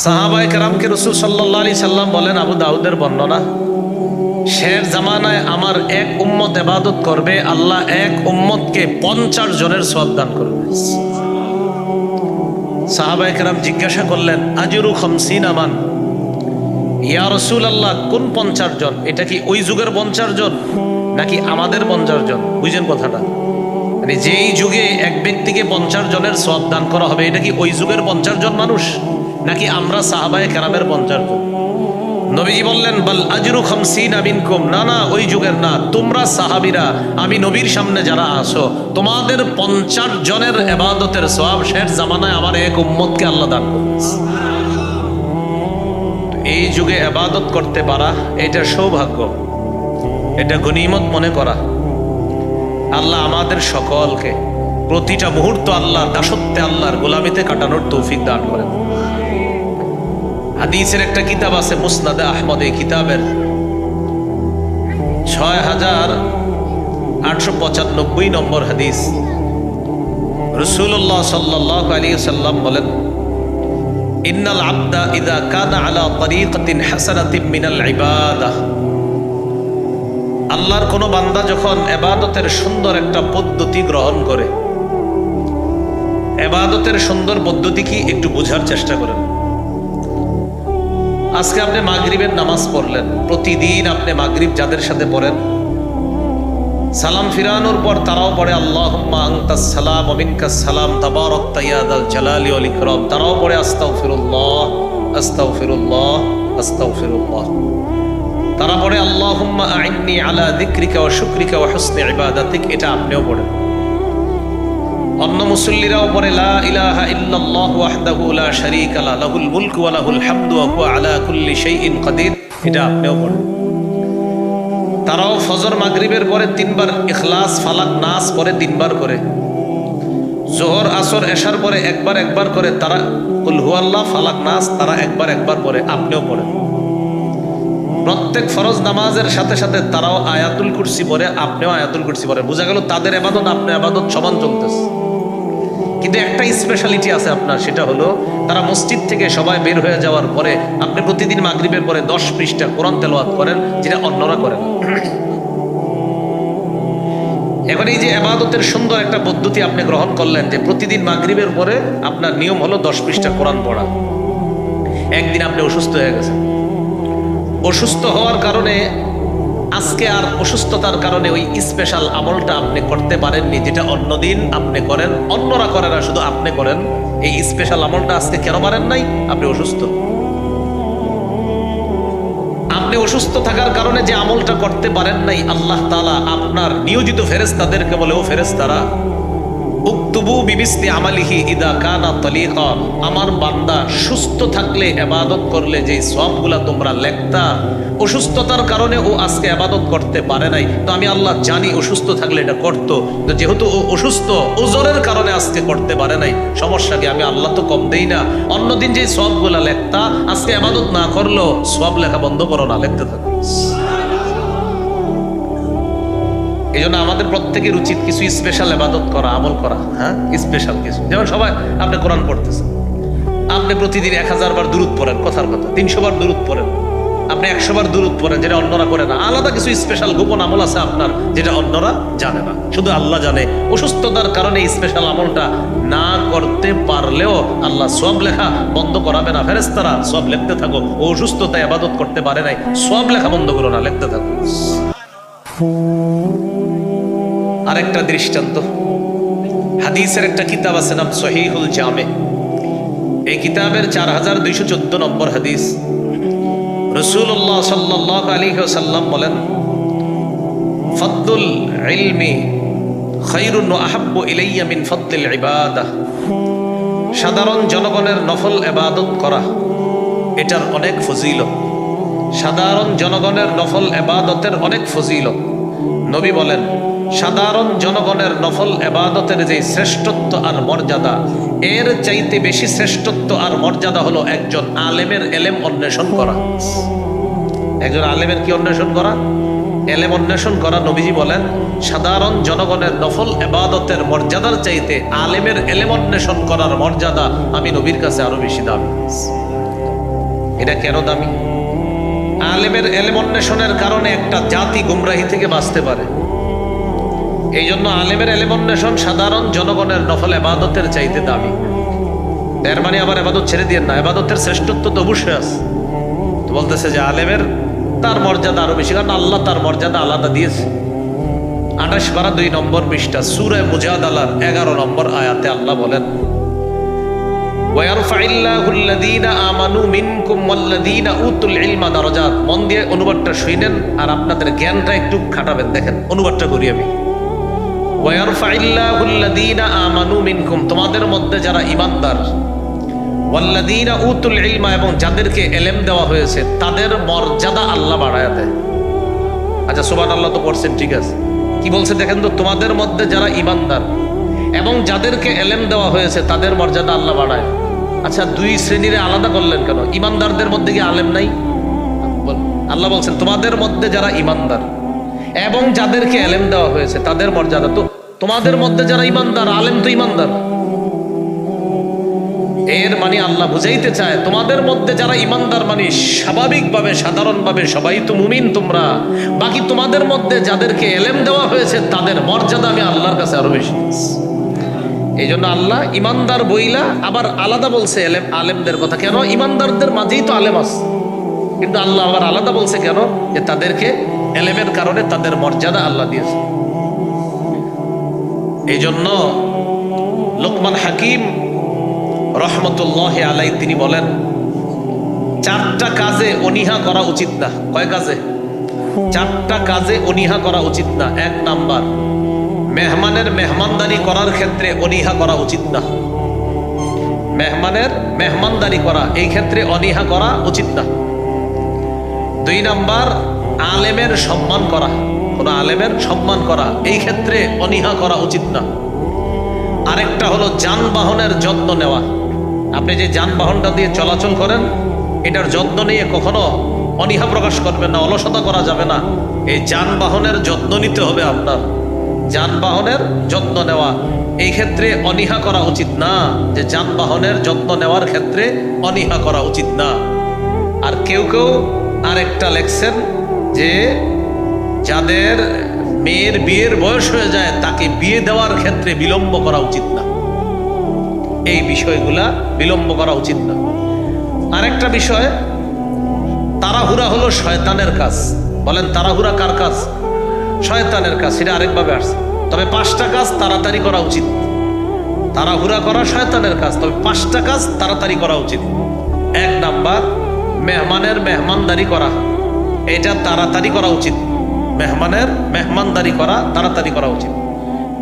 সাহাবাই কারামকে রসুল সাল্লাহ সাল্লাম বলেন, আবু দাউদের বর্ণনা শের জামানায় আমার এক উম্মত এবাদত করবে, আল্লাহ এক উম্মতকে পঞ্চাশ জনের সব দান করবে। সাহাবাই কারাম জিজ্ঞাসা করলেন, আজরু খমসিন আমান ইয়া রসুল আল্লাহ কোন পঞ্চাশ জন? এটা কি ওই যুগের পঞ্চাশ জন, নাকি আমাদের পঞ্চাশ জন? বুঝেন কথাটা। মানে যেই যুগে এক ব্যক্তিকে পঞ্চাশ জনের সব দান করা হবে, এটা কি ওই যুগের পঞ্চাশ জন মানুষ? নাকি আমরা সাহাবায়ে কেরামের পঞ্চাশ জন? নবীজি বললেন, বল আজরু খামসিন আমিনকুম না না, ওই যুগের না। তোমরা সাহাবিরা, আমি নবীর সামনে যারা আসো তোমাদের পঞ্চাশ জনের এবাদতের সব শেষ জামানায় আমার এক উম্মতকে আল্লাহ দান এই যুগে এবাদত করতে পারা, এটা সৌভাগ্য। এটা গনিমত মনে করা। আল্লাহ আমাদের সকলকে প্রতিটা মুহূর্ত আল্লাহ দাসত্বে, আল্লাহর গোলামিতে কাটানোর তৌফিক দান করেন। হাদিসের একটা কিতাব আছে, মুসনাদে আহমদ, এই কিতাবের। ছয় হাজার আটশো পঁচানব্বই নম্বর হাদিস। রসুল্লাহ সাল্লাহ আলী সাল্লাম বলেন, ইন্নাল আব্দা ইদা কানা আলা তরিকাতিন হাসানাতিন মিনাল ইবাদাহ আল্লাহর কোনো বান্দা যখন এবাদতের সুন্দর একটা পদ্ধতি গ্রহণ করে, এবাদতের সুন্দর পদ্ধতি কি? একটু বোঝার চেষ্টা করেন। আজকে আপনি মাগরিবের নামাজ পড়লেন। প্রতিদিন আপনি মাগরিব যাদের সাথে পড়েন। সালাম ফিরানোর পর তারাও পড়ে আল্লাহ সালাম অমিনকাস সালাম তাবারক তাইয়াদ আল জালালি অল ইকরম। তারাও পড়ে আস্তাও ফিরুল্লাহ আস্তাও ফিরুল্লাহ আস্তাও ফিরুল্লাহ তারা পড়ে আল্লাহ আইনি আলা দিক্রিকা ও শুক্রিকা ও হসনে ইবাদাতিক। এটা আপনিও পড়েন। অন্য মুসল্লিরাও পড়ে লা ইলাহা ইল্লাল্লাহ ওয়াহদাহু লা শারীকা লা, লাহুল মুলকু ওয়া লাহুল হামদু ওয়া হুয়া আলা কুল্লি শাইইন কাদির। এটা আপনিও পড়েন তারাও ফজর মাগরিবের পরে তিনবার ইখলাস, ফালাক নাস পরে তিনবার করে। জোহর, আসর, এশার পরে একবার একবার করে তারা, কুল হুয়াল্লাহ ফালাক নাস তারা একবার একবার পরে আপনিও পড়েন। প্রত্যেক ফরজ নামাজের সাথে সাথে তারাও আয়াতুল কুরসি পরে আপনিও আয়াতুল কুরসি পরে বোঝা গেল তাদের আবাদত, আপনার আবাদত সমান চলতেছে। কিন্তু একটা স্পেশালিটি আছে আপনার, সেটা হলো তারা মসজিদ থেকে সবাই বের হয়ে যাওয়ার পরে আপনি প্রতিদিন মাগরিবের পরে দশ পৃষ্ঠা কোরআন তেলাওয়াত করেন, যেটা অন্যরা করেন এখন এই যে আবাদতের সুন্দর একটা পদ্ধতি আপনি গ্রহণ করলেন যে প্রতিদিন মাগরিবের পরে আপনার নিয়ম হলো দশ পৃষ্ঠা কোরআন পড়া। একদিন আপনি অসুস্থ হয়ে গেছেন। অসুস্থ হওয়ার কারণে আজকে আর অসুস্থতার কারণে ওই স্পেশাল আমলটা আপনি করতে পারেননি, যেটা অন্যদিন আপনি করেন। অন্যরা করে না, শুধু আপনি করেন। এই স্পেশাল আমলটা আজকে কেন পারেন নাই? আপনি অসুস্থ। আপনি অসুস্থ থাকার কারণে যে আমলটা করতে পারেন নাই, আল্লাহ তালা আপনার নিয়োজিত ফেরেস্তাদেরকে বলে, ও ফেরেস্তারা উক্তুবু বিবিস্তি আমালিহি ইদা কানা তলিকা। আমার বান্দা সুস্থ থাকলে, এবাদত করলে যে সবগুলা তোমরা লেখতা অসুস্থতার কারণে ও আজকে আবাদত করতে পারে নাই। তো আমি আল্লাহ জানি অসুস্থ থাকলে এটা করতো। তো যেহেতু ও অসুস্থ ওজনের কারণে আজকে করতে পারে নাই। সমস্যা কি? আমি আল্লাহ তো কম দেই না। অন্যদিন যে সবগুলা লেখতা, আজকে আবাদত না করল সব লেখা বন্ধ করো, না লিখতে থাকো। এই জন্য আমাদের প্রত্যেকের উচিত কিছু স্পেশাল আবাদত করা, আমল করা হ্যাঁ? স্পেশাল কিছু? যেমন সবাই, আপনি কোরআন পড়তেছেন। আপনি প্রতিদিন এক হাজার বার দূরত পড়েন, কথার কথা। তিনশো বার দূরত পড়েন। আপনি একশো বার দূরত পড়েন যেটা অন্যরা করে না। আলাদা কিছু স্পেশাল গোপন আমল আছে আপনার, যেটা অন্যরা জানে না। শুধু আল্লাহ জানে। অসুস্থতার কারণে স্পেশাল আমলটা না করতে পারলেও আল্লাহ সব লেখা বন্ধ করাবে না। ফেরেস্তারা সব লিখতে থাকো। অসুস্থতায় আবাদত করতে পারে নাই। সব লেখা বন্ধ করো না, লিখতে থাকো। আরেকটা দৃষ্টান্ত। হাদিসের একটা কিতাব আছে নাম সহিহুল জামে। এই কিতাবের চার হাজার দুইশো চোদ্দ নম্বর হাদিস। রসুল্লাহ সাল্লাহ আলী সাল্লাম বলেন, ফদ্দুল ইলমি খৈরুন আহাব্বু ইলাইয়া মিন ফদ্দিল ইবাদাহ সাধারণ জনগণের নফল এবাদত করা, এটার অনেক ফজিলত। সাধারণ জনগণের নফল এবাদতের অনেক ফজিলত। নবী বলেন সাধারণ জনগণের নফল এবাদতের যে শ্রেষ্ঠত্ব আর মর্যাদা, এর চাইতে বেশি শ্রেষ্ঠত্ব আর মর্যাদা হলো একজন আলেমের এলেম অন্বেষণ করা। একজন আলেমের কি অন্বেষণ করা? এলেম অন্বেষণ করা নবীজি বলেন, সাধারণ জনগণের নফল এবাদতের মর্যাদার চাইতে আলেমের এলেম অন্বেষণ করার মর্যাদা আমি নবীর কাছে আরও বেশি দাবি এটা কেন দামি? আলেমের এলেম অন্বেষণের কারণে একটা জাতি গুমরাহি থেকে বাঁচতে পারে। এই জন্য আলেমের এলেম সাধারণ জনগণের নফল এবাদতের চাইতে দামি। এর মানে আবার এবাদত ছেড়ে দিয়ে না, এবাদতের শ্রেষ্ঠত্ব তো অবশ্যই আছে। তো বলতেছে যে আলেমের তার মর্যাদা আরও বেশি, কারণ আল্লাহ তার মর্যাদা আলাদা দিয়েছে। আঠাশ বারা দুই নম্বর পৃষ্ঠা, সুরে মুজাদ আলার এগারো নম্বর আয়াতে আল্লাহ বলেন মন দিয়ে অনুবাদটা শুনেন আর আপনাদের জ্ঞানটা একটু খাটাবেন। দেখেন, অনুবাদটা করি আমি। তোমাদের মধ্যে যারা ইমানদার ওয়াল্লাদিনা উতুল ইলমা এবং যাদেরকে এলেম দেওয়া হয়েছে, তাদের মর্যাদা আল্লাহ বাড়ায় দেয়। আচ্ছা সোবান আল্লাহ তো পড়ছেন, ঠিক আছে। কি বলছে দেখেন তো, তোমাদের মধ্যে যারা ইমানদার এবং যাদেরকে এলেম দেওয়া হয়েছে, তাদের মর্যাদা আল্লাহ বাড়ায়। আচ্ছা দুই শ্রেণীরে আলাদা করলেন কেন? ইমানদারদের মধ্যে কি আলেম নাই? আল্লাহ বলছেন, তোমাদের মধ্যে যারা ইমানদার এবং যাদেরকে এলেম দেওয়া হয়েছে, তাদের মর্যাদা তো তোমাদের মধ্যে যারা ইমানদার, আলেম তো ইমানদার। এর মানে আল্লাহ বুঝাইতে চায়, তোমাদের মধ্যে যারা ইমানদার মানে স্বাভাবিকভাবে, সাধারণভাবে সবাই তো মুমিন তোমরা। বাকি তোমাদের মধ্যে যাদেরকে এলেম দেওয়া হয়েছে, তাদের মর্যাদা আমি আল্লাহর কাছে আরও বেশি। এই জন্য আল্লাহ ইমানদার বইলা আবার আলাদা বলছে এলেম, আলেমদের কথা। কেন? ইমানদারদের মাঝেই তো আলেম আছে। কিন্তু আল্লাহ আবার আলাদা বলছে কেন? যে তাদেরকে এলেমের কারণে তাদের মর্যাদা আল্লাহ দিয়েছে। এই জন্য লোকমান হাকিম রহমতুল্লাহ আলাই তিনি বলেন, চারটা কাজে অনীহা করা উচিত না। কয় কাজে? চারটা কাজে অনীহা করা উচিত না। এক নাম্বার, মেহমানের মেহমানদারি করার ক্ষেত্রে অনীহা করা উচিত না। মেহমানের মেহমানদারি করা, এই ক্ষেত্রে অনীহা করা উচিত না। দুই নাম্বার, আলেমের সম্মান করা। কোন আলেমের সম্মান করা, এই ক্ষেত্রে অনীহা করা উচিত না। আরেকটা হলো যানবাহনের যত্ন নেওয়া। আপনি যে যানবাহনটা দিয়ে চলাচল করেন, এটার যত্ন নিয়ে কখনো অনীহা প্রকাশ করবেন না, অলসতা করা যাবে না। এই যানবাহনের যত্ন নিতে হবে আপনার। যানবাহনের যত্ন নেওয়া, এই ক্ষেত্রে অনীহা করা উচিত না, যে যানবাহনের যত্ন নেওয়ার ক্ষেত্রে অনীহা করা উচিত না। আর কেউ কেউ আরেকটা লেখছেন যে যাদের মেয়ের বিয়ের বয়স হয়ে যায়, তাকে বিয়ে দেওয়ার ক্ষেত্রে বিলম্ব করা উচিত না। এই বিষয়গুলা বিলম্ব করা উচিত না। আরেকটা বিষয়, তাড়াহুড়া হলো শয়তানের কাজ। বলেন, তাড়াহুড়া কার কাজ? শয়তানের কাজ, সেটা আরেকভাবে আসছে। তবে পাঁচটা কাজ তাড়াতাড়ি করা উচিত। তাড়াহুড়া করা শয়তানের কাজ, তবে পাঁচটা কাজ তাড়াতাড়ি করা উচিত। এক নাম্বার, মেহমানের মেহমানদারি করা। এটা তাড়াতাড়ি করা উচিত। মেহমানের মেহমানদারি করা, তাড়াতাড়ি করা উচিত।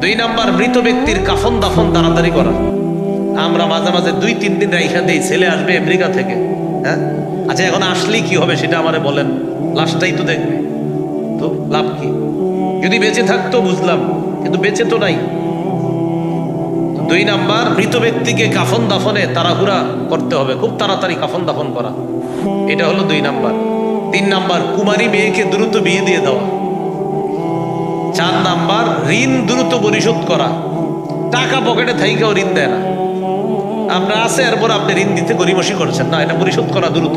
দুই নাম্বার, মৃত ব্যক্তির কাফন দাফন তাড়াতাড়ি করা। আমরা মাঝে মাঝে দুই, তিন দিন রাইখা দিই, ছেলে আসবে আমেরিকা থেকে হ্যাঁ? আচ্ছা এখন আসলেই কি হবে সেটা আমারে বলেন। লাশটাই তো দেখবে। তো লাভ কি? যদি বেঁচে থাকতো বুঝলাম, কিন্তু বেঁচে তো নাই। দুই নাম্বার, মৃত ব্যক্তিকে কাফন দাফনে তাড়াহুড়া করতে হবে, খুব তাড়াতাড়ি কাফন দাফন করা। এটা হলো দুই নাম্বার। তিন নাম্বার, কুমারী মেয়েকে দ্রুত বিয়ে দিয়ে দেওয়া। চার নাম্বার, ঋণ দ্রুত পরিশোধ করা। টাকা পকেটে থাইকেও ঋণ দেয় না। আপনার আছে, এরপর আপনি ঋণ দিতে গরিমসি করছেন। না, এটা পরিশোধ করা দ্রুত।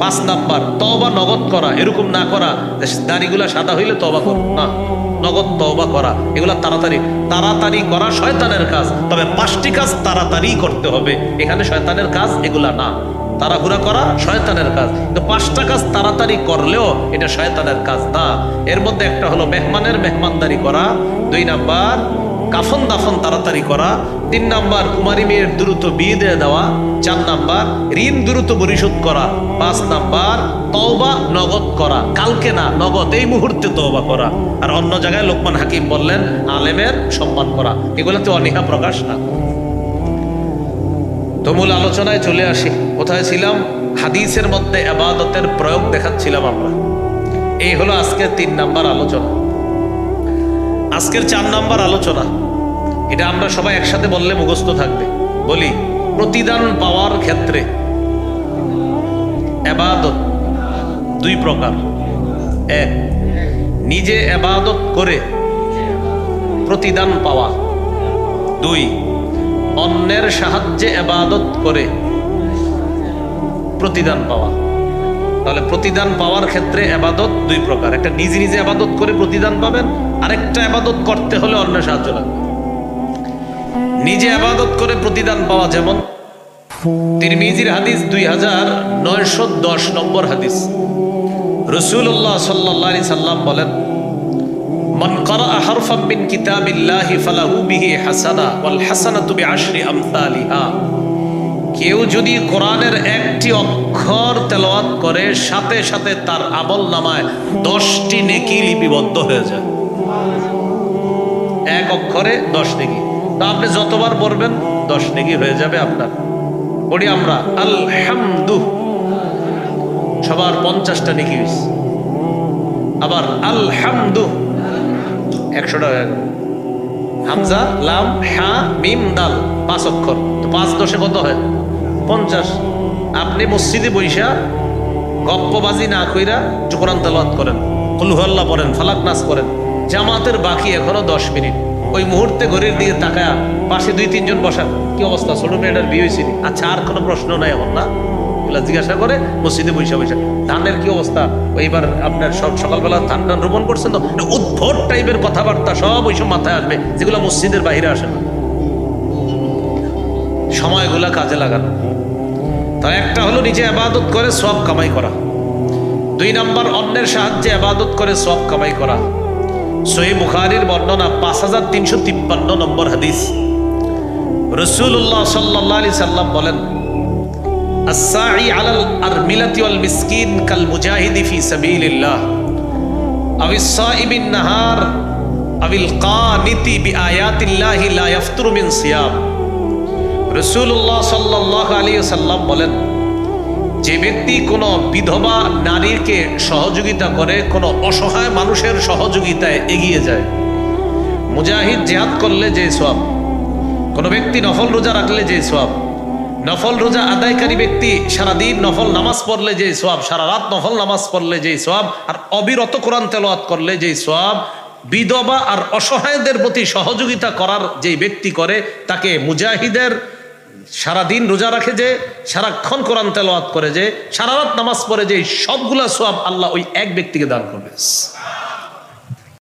পাঁচ নাম্বার তবা নগদ করা। এরকম না করা দাড়িগুলা সাদা হইলে তবা কর। না, নগদ তবা করা। এগুলা তাড়াতাড়ি তাড়াতাড়ি করা শয়তানের কাজ। তবে পাঁচটি কাজ তাড়াতাড়ি করতে হবে। এখানে শয়তানের কাজ এগুলা না। তাড়াহুড়া করা শয়তানের কাজ। কিন্তু পাঁচটা কাজ তাড়াতাড়ি করলেও এটা শয়তানের কাজ না। এর মধ্যে একটা হলো মেহমানের মেহমানদারি করা, দুই নাম্বার কাফন দাফন তাড়াতাড়ি করা, তিন নাম্বার কুমারী মেয়ের দ্রুত বিয়ে দিয়ে দেওয়া, চার নাম্বার ঋণ দ্রুত পরিশোধ করা, পাঁচ নাম্বার তওবা নগদ করা। কালকে না, নগদ, এই মুহূর্তে তওবা করা। আর অন্য জায়গায় লোকমান হাকিম বললেন, আলেমের সম্মান করা। এগুলোতে অনীহা প্রকাশ না। তো মূল আলোচনায় চলে আসি। কোথায় ছিলাম? হাদিসের মধ্যে আবাদতের প্রয়োগ দেখাচ্ছিলাম আমরা। এই হলো আজকের তিন নাম্বার আলোচনা। আজকের চার নাম্বার আলোচনা। এটা আমরা সবাই একসাথে বললে মুখস্থ থাকবে। বলি, প্রতিদান পাওয়ার ক্ষেত্রে এবাদত দুই প্রকার। এক, নিজে এবাদত করে প্রতিদান পাওয়া। দুই অন্যের সাহায্যে এবাদত করে প্রতিদান পাওয়া। তাহলে প্রতিদান পাওয়ার ক্ষেত্রে আবাদত দুই প্রকার। একটা নিজে নিজে আবাদত করে প্রতিদান পাবেন, আরেকটা আবাদত করতে হলে অন্য সাহায্য লাগবে। নিজে আবাদত করে প্রতিদান পাওয়া যেমন তিরমিজির হাদিস দুই হাজার নয়শো দশ নম্বর হাদিস। রসুল্লাহ সাল্লাহ সাল্লাম বলেন মান করা হরফাম কিতাবিল্লাহি ফালাহু বিহি হাসানা ওয়াল হাসানাতু বিআশরি আমসালিহা। কেউ যদি কোরআনের একটি অক্ষর তেলাওয়াত করে, সাথে সাথে তার আমল নামায়, দশটি নেকি লিপিবদ্ধ হয়ে যায়। এক অক্ষরে দশ নেকি। তা আপনি যতবার পড়বেন, দশ নেকি হয়ে যাবে আপনার। পড়ি আমরা, আলহামদু। সবার পঞ্চাশটা নেকি আবার আলহামদু। একশোটা হয়ে গেল। হামজা, লাম মিম, দাল, পাঁচ অক্ষর। তো পাঁচ দশে কত হয়? পঞ্চাশ। আপনি মসজিদে বৈশা গপ্পবাজি না তেলাওয়াত করেন। কুলহুয়াল্লাহ পড়েন, ফালাক নাচ করেন। জামাতের বাকি এখনও দশ মিনিট। ওই মুহূর্তে ঘড়ির দিকে তাকায়া পাশে দুই তিনজন বসা। কি অবস্থা? ছোট মেয়েটার বিয়ে হয়েছিল আচ্ছা আর কোনো প্রশ্ন নাই এখন, না? এগুলা জিজ্ঞাসা করে মসজিদে বৈশা বৈশা ধানের কি অবস্থা? এইবার আপনার সব সকালবেলা ধান টান রোপণ করছেন তো? উদ্ভট টাইপের কথাবার্তা সব ওইসব মাথায় আসবে, যেগুলো মসজিদের বাইরে আসে না। সময়গুলা কাজে লাগানো। তার একটা হলো নিজে আবাদত করে, সব কামাই করা। দুই নাম্বার, অন্যের সাহায্যে আবাদত করে, সব কামাই করা। সহি বুখারির বর্ণনা পাঁচ হাজার তিনশো তিপ্পান্ন নম্বর হাদিস। রসুল্লাহ সাল্লাহ আলি সাল্লাম বলেন আর মিলাতি কাল নাহার বি আয়াতিল্লাহি মিন বলেন, যে ব্যক্তি কোনো বিধবা নারীকে সহযোগিতা করে, কোনো অসহায় মানুষের সহযোগিতায় এগিয়ে যায়। মুজাহিদ জেহাদ করলে যে সব কোনো ব্যক্তি নফল রোজা রাখলে যে সব নফল রোজা আদায়কারী ব্যক্তি সারাদিন নফল নামাজ পড়লে যে সোয়াব সারা রাত নফল নামাজ পড়লে যে সোয়াব আর অবিরত কোরআন তেলাওয়াত করলে যে সোয়াব বিধবা আর অসহায়দের প্রতি সহযোগিতা করার যেই ব্যক্তি করে, তাকে মুজাহিদের সারাদিন রোজা রাখে যে, সারাক্ষণ কোরআন তেলাওয়াত করে যে, সারা রাত নামাজ পড়ে যে, সবগুলা সোয়াব আল্লাহ ওই এক ব্যক্তিকে দান করবে।